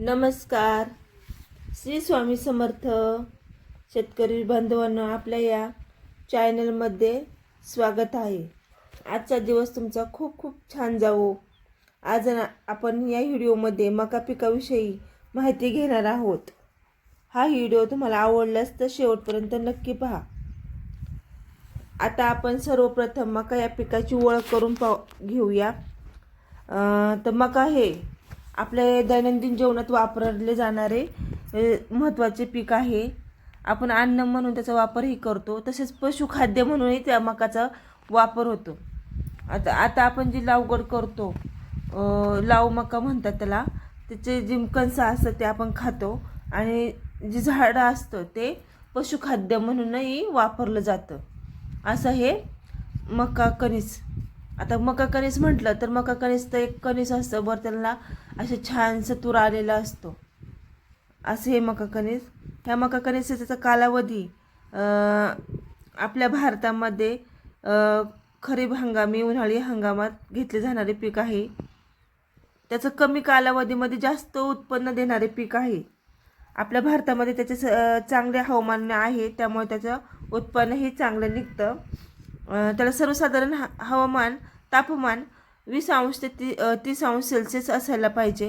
नमस्कार. श्री स्वामी समर्थ शेतकरी बांधवांना आपल्या या चॅनलमध्ये स्वागत आहे. आजचा दिवस तुमचा खूप खूप छान जावो. आज आपण या व्हिडिओमध्ये मका पिकाविषयी माहिती घेणार आहोत. हा व्हिडिओ तुम्हाला आवडल्यास तर शेवटपर्यंत नक्की पहा. आता आपण सर्वप्रथम मका या पिकाची ओळख करून पाव घेऊया. तर मका हे आपल्या दैनंदिन जीवनात वापरले जाणारे महत्त्वाचे पीक आहे. आपण अन्न म्हणून त्याचा वापरही करतो. तसेच पशुखाद्य म्हणूनही त्या मकाचा वापर होतो. आता आता आपण जी लावगड करतो लाव मका म्हणतात त्याला त्याचे जे कणसं असतं ते आपण खातो. आणि जे झाडं असतं ते पशुखाद्य म्हणूनही वापरलं जातं. असं हे मका कणीस आता मका कणीस म्हटलं तर मका कणीस तर एक कणीस असतं. बरं त्याला असे छानसं तूर आलेला असतो. असं हे मका कणीस. ह्या मका कणीसाचा कालावधी आपल्या भारतामध्ये खरीप हंगामी उन्हाळी हंगामात घेतले जाणारे पीक आहे. त्याचं कमी कालावधीमध्ये जास्त उत्पन्न देणारे पीक आहे. आपल्या भारतामध्ये त्याचे स चांगले हवामान आहे त्यामुळे त्याचं उत्पन्नही चांगलं निघतं. त्याला सर्वसाधारण ह हवामान तापमान वीस अंश ते ती तीस अंश सेल्सिअस असायला पाहिजे.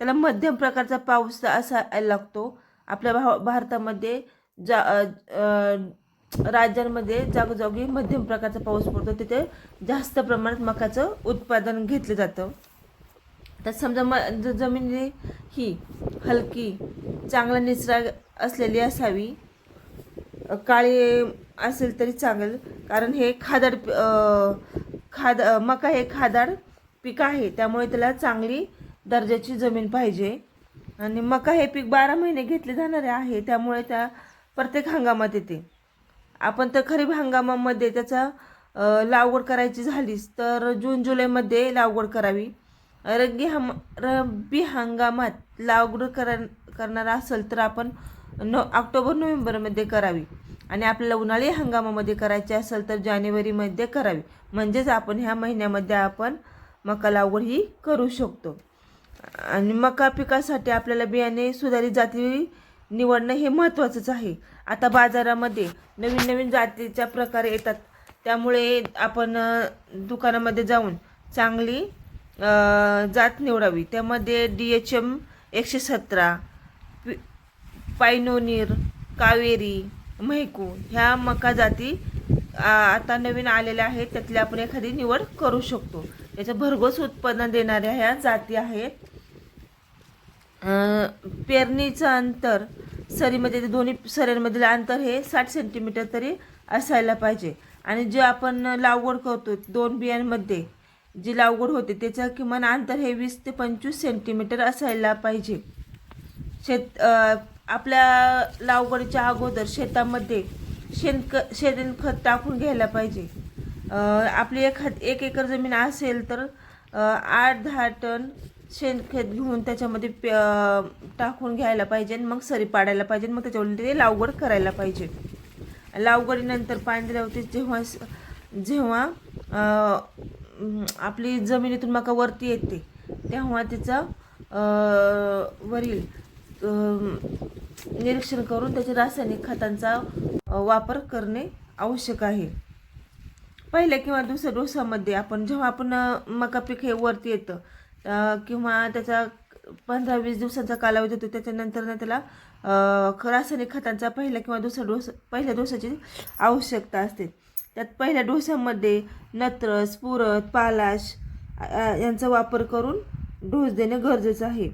त्याला मध्यम प्रकारचा पाऊस असायला लागतो. आपल्या भा भारतामध्ये जा राज्यांमध्ये जागोजागी मध्यम प्रकारचा पाऊस पडतो. तिथे जास्त प्रमाणात मकाचं उत्पादन घेतलं जातं. तर समजा म ज जमीन ही हलकी चांगला निचरा असलेली असावी काळी असेल तरी चांगलं. कारण हे खादड खाद मका हे खादाड पीक आहे. त्यामुळे त्याला चांगली दर्जाची जमीन पाहिजे. आणि मका हे पीक बारा महिने घेतले जाणारे आहे. त्यामुळे त्या प्रत्येक हंगामात येते. आपण तर खरीप हंगामामध्ये त्याचा लागवड करायची झालीच तर जून जुलैमध्ये लागवड करावी. रग्गी हम रब्बी हंगामात लागवड कर करणार असेल तर आपण न ऑक्टोबर नोव्हेंबरमध्ये करावी. आणि आपल्याला उन्हाळी हंगामामध्ये करायचे असेल तर जानेवारीमध्ये करावी. म्हणजेच आपण ह्या महिन्यामध्ये आपण मका लागवड ही करू शकतो. आणि मका पिकासाठी आपल्याला बियाणे सुधारित जाती निवडणं हे महत्त्वाचंच आहे. आता बाजारामध्ये नवीन नवीन जातीच्या प्रकार येतात. त्यामुळे आपण दुकानामध्ये जाऊन चांगली जात निवडावी. त्यामध्ये डी एच एम एकशे सतरा पायनोनीर कावेरी म्हैकू ह्या मका जाती आता नवीन आलेल्या आहेत त्यातली आपण एखादी निवड करू शकतो. याचं भरघोस उत्पन्न देणाऱ्या ह्या जाती आहेत. पेरणीचं अंतर सरीमध्ये म्हणजे ते दोन्ही सऱ्यांमधील अंतर हे साठ सेंटीमीटर तरी असायला पाहिजे. आणि जे आपण लागवड करतो दोन बियांमध्ये जी लागवड होते त्याचं किमान अंतर हे वीस ते पंचवीस सेंटीमीटर असायला पाहिजे. शेत आपल्या लागवडीच्या अगोदर शेतामध्ये शेणक शेणखत टाकून घ्यायला पाहिजे. आपली एखाद एक एकर जमीन असेल तर आठ दहा टन शेणखत घेऊन त्याच्यामध्ये पे- टाकून घ्यायला पाहिजे आणि मग सरी पाडायला पाहिजे मग त्याच्यावर ते लागवड करायला पाहिजे. लागवडीनंतर पाणी दिल्यावरती जेव्हा स- जेव्हा आपली जमिनीतून मका वरती येते तेव्हा तिचा वरील निरीक्षण करून त्याचे रासायनिक खतांचा वापर करणे आवश्यक आहे. पहिल्या किंवा दुसऱ्या डोसामध्ये आपण जेव्हा आपण मका पीक हे वरती येतं किंवा त्याचा पंधरा वीस दिवसांचा कालावधी होतो त्याच्यानंतर ना त्याला ख- रासायनिक खतांचा पहिल्या किंवा दुसऱ्या डोस पहिल्या डोसाची आवश्यकता असते. त्यात पहिल्या डोसामध्ये नत्र स्फुरत पालाश यांचा वापर करून डोस देणे गरजेचं आहे.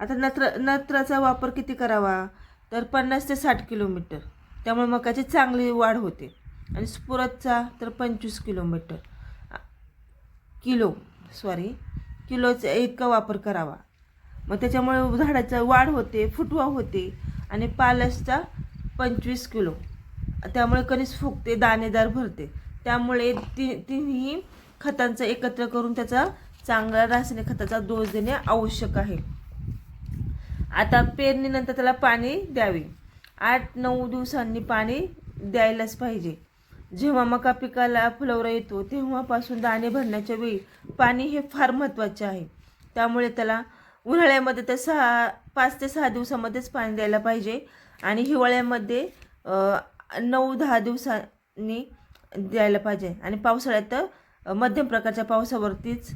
आता नत्र नत्राचा वापर किती करावा? तर पन्नास ते साठ किलोमीटर. त्यामुळे मकाची चांगली वाढ होते. आणि स्फुरतचा तर पंचवीस किलोमीटर. किलो सॉरी किलोचा इतका वापर करावा. मग त्याच्यामुळे झाडाचा वाढ होते फुटवा होते आणि पालसचा पंचवीस किलो. त्यामुळे कणीस फुगते दाणेदार भरते. त्यामुळे ती तिन्ही खतांचा एकत्र करून त्याचा चांगला रासायनिक खताचा डोस देणे आवश्यक आहे. आता पेरणीनंतर त्याला पाणी द्यावे. आठ नऊ दिवसांनी पाणी द्यायलाच पाहिजे. जेव्हा मका पिकाला फुलवरा येतो तेव्हापासून दाणे भरण्याच्या वेळी पाणी हे फार महत्त्वाचे आहे. त्यामुळे त्याला उन्हाळ्यामध्ये तर सहा पाच ते सहा दिवसामध्येच पाणी द्यायला पाहिजे आणि हिवाळ्यामध्ये नऊ दहा दिवसांनी द्यायला पाहिजे. आणि पावसाळ्यात तर मध्यम प्रकारच्या पावसावरतीच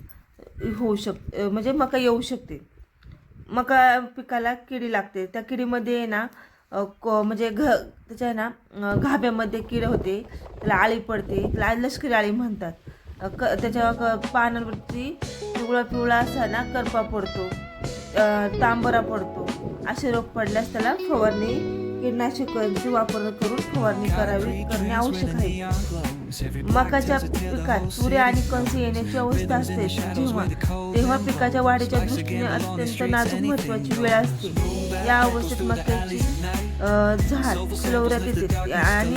होऊ शक म्हणजे मका येऊ शकते. मका पिकाला किडी लागते. त्या किडीमध्ये आहे ना को म्हणजे घ त्याच्या आहे ना घाब्यामध्ये कीड होते. त्याला आळी पडते. त्याला लष्करी आळी म्हणतात. क त्याच्या क- पानांवरती पिवळा पिवळा असा ना करपा पडतो. तांबरा पडतो. असे रोग पडल्यास त्याला फवारणी कीटकनाशकांची वापर करून फवारणी करावी करणे आवश्यक आहे. मकाच्या पिकात सूर्य आणि कंस येण्याची अवस्था असते जेव्हा तेव्हा पिकाच्या वाढीच्या दृष्टीने अत्यंत नाजूक महत्वाची वेळ असते. या अवस्थेत मक्याची झाड फुलवऱ्यात येते आणि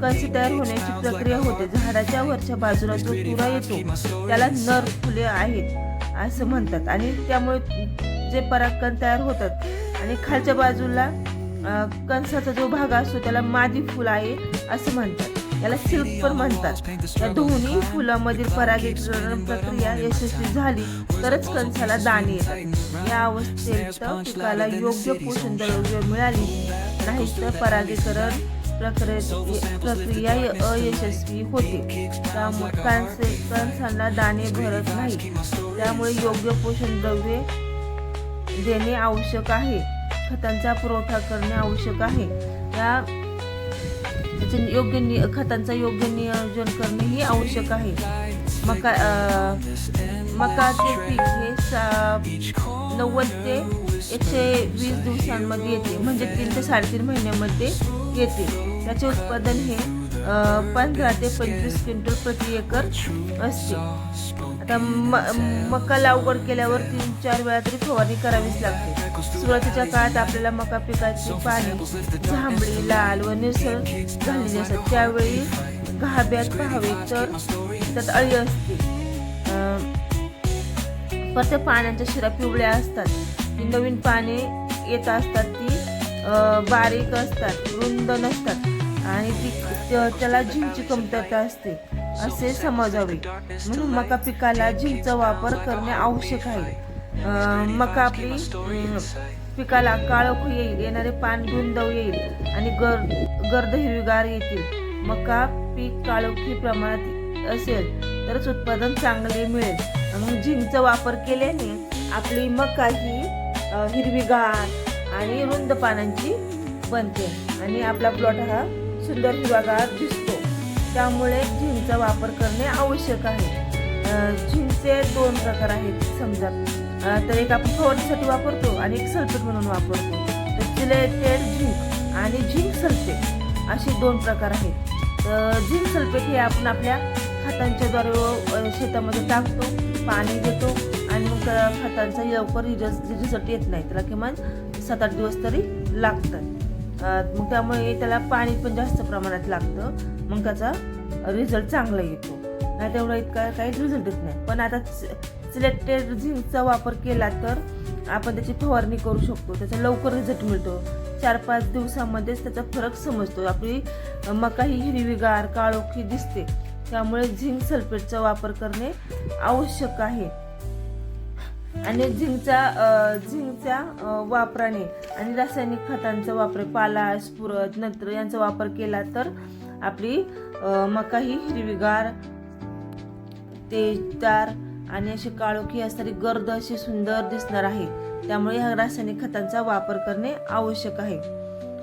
कंस तयार होण्याची प्रक्रिया होते. झाडाच्या वरच्या बाजूला जो तुरा येतो त्याला नर फुले आहेत असं म्हणतात. आणि त्यामुळे जे परागकण तयार होतात आणि खालच्या बाजूला कणसाचा कंसाचा जो भाग असतो त्याला मादी फुल आहे असं म्हणतात. याला सिल्क पण म्हणतात. या दोन्ही फुलामधील परागीकरण प्रक्रिया यशस्वी झाली तरच कंसाला दाणे येतात. या अवस्थेत पिकाला योग्य पोषण द्रव्य मिळाली नाही तर परागीकरण प्रक्रिया प्रक्रिया अयशस्वी होते. त्यामुळे कणसे कणसांना दाणे भरत नाही त्यामुळे योग्य पोषण द्रव्ये देणे आवश्यक आहे. खतांचा पुरवठा करणे आवश्यक आहे. या त्याचे योग्य नि खतांचा योग्य नियोजन करणे ही आवश्यक आहे. मका मकाचे पीक हे सा नव्वद ते एकशे वीस दिवसांमध्ये येते. म्हणजे तीन ते साडेतीन महिन्यामध्ये येते. त्याचे उत्पादन हे पंधरा ते पंचवीस क्विंटल प्रति एकर असते. आता म मका लागवड केल्यावर तीन चार वेळा तरी फवारणी करावीच लागते. सुरुवातीच्या काळात आपल्याला मका पिकाची पाने जांभळी लाल व निसळ झालेली असतात. त्यावेळी घाब्यात पाहावे तर त्यात अळी असते. अं, परत त्या पाण्याच्या शिरा पिवळ्या असतात. नवीन पाने येत असतात ती बारीक असतात रुंद नसतात आणि ती त्या- त्याला झिंकची कमतरता असते. असे समजावे. म्हणून मका पिकाला झिंकचा वापर करणे आवश्यक आहे. मका आपली पिकाला काळोख येईल येणारे पान गुंदव येईल आणि गर गर्द हिरवीगार येतील. मका पीक काळोखी प्रमाणात असेल तरच उत्पादन चांगले मिळेल. मग झिंकचा वापर केल्याने आपली मका ही हिरवीगार आणि रुंद पानांची बनते. आणि आपला प्लॉट हा सुंदर हिरवागार दिसतो. त्यामुळे झिंकचा वापर करणे आवश्यक आहे. झिंकचे दोन प्रकार आहेत समजा. तर एक आपण फवारणीसाठी वापरतो आणि एक सल्फेट म्हणून वापरतो. तर चिलेटेड झिंक आणि झिंक सल्फेट असे दोन प्रकार आहेत. तर झिंक सल्फेट हे आपण आपल्या खतांच्या द्वारे शेतामध्ये टाकतो पाणी देतो आणि मग त्या खतांचा लवकर रिझल्ट रिझल्ट येत नाही. त्याला किमान सात आठ दिवस तरी लागतात. मग त्यामुळे त्याला पाणी पण जास्त प्रमाणात लागतं. मग त्याचा रिझल्ट चांगला येतो. नाही तेवढा इतका काही रिझल्ट येत नाही. पण आता सिलेक्टेड झिंकचा वापर केला तर आपण त्याची फवारणी करू शकतो. त्याचा लवकर रिझल्ट मिळतो. चार पाच दिवसामध्येच त्याचा फरक समजतो. आपली मका ही हिरवीगार काळोखी दिसते. त्यामुळे झिंक सल्फेटचा वापर करणे आवश्यक आहे. आणि झिंकचा झिंकच्या वापराने आणि रासायनिक खतांचा वापर पाला स्फुरत नत्र यांचा वापर केला तर आपली मका ही हिरवीगार तेजदार आणि अशी काळोखी असणारी गर्द अशी सुंदर दिसणार आहे. त्यामुळे ह्या रासायनिक खतांचा वापर करणे आवश्यक आहे.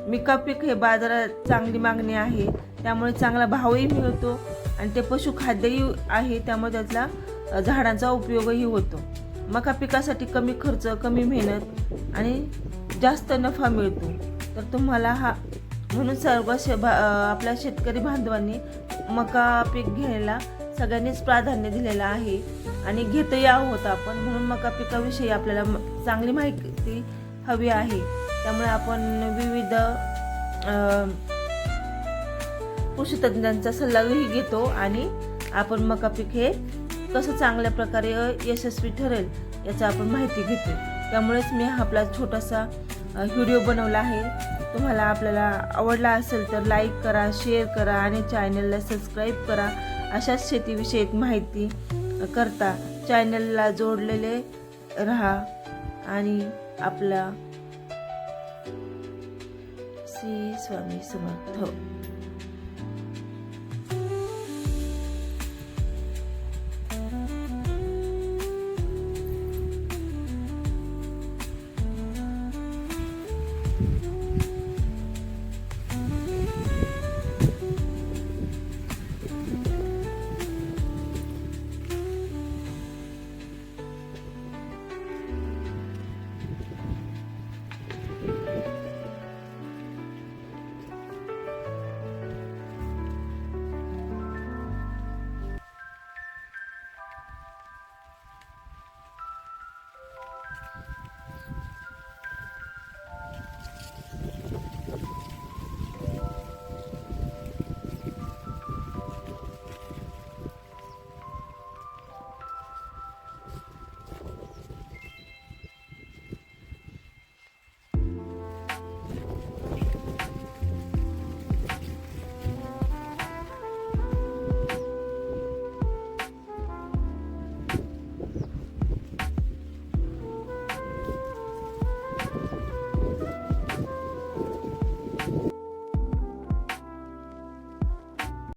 मिका पीक हे बाजारात चांगली मागणी आहे. त्यामुळे चांगला भावही मिळतो आणि ते पशुखाद्यही आहे. त्यामुळे त्यातला झाडांचा उपयोगही होतो. मका पिकासाठी कमी खर्च कमी मेहनत आणि जास्त नफा मिळतो. तर तुम्हाला हा म्हणून सर्व शे भा आपल्या शेतकरी बांधवांनी मका पीक घ्यायला सगळ्यांनीच प्राधान्य दिलेलं आहे आणि घेतही आहोत आपण. म्हणून मका पिकाविषयी आपल्याला म- चांगली माहिती हवी आहे. त्यामुळे आपण विविध कृषी तज्ञांचा सल्लाही घेतो आणि आपण मका पीक हे कसं चांगल्या प्रकारे यशस्वी ठरेल याचा आपण माहिती घेतो. त्यामुळेच मी हा आपला छोटासा व्हिडिओ बनवला आहे. तुम्हाला आपल्याला आवडला असेल तर लाईक करा शेअर करा आणि चॅनलला सबस्क्राईब करा. अशाच शेतीविषयक माहिती करता. चॅनलला जोडलेले राहा आणि आपला श्री स्वामी समर्थ.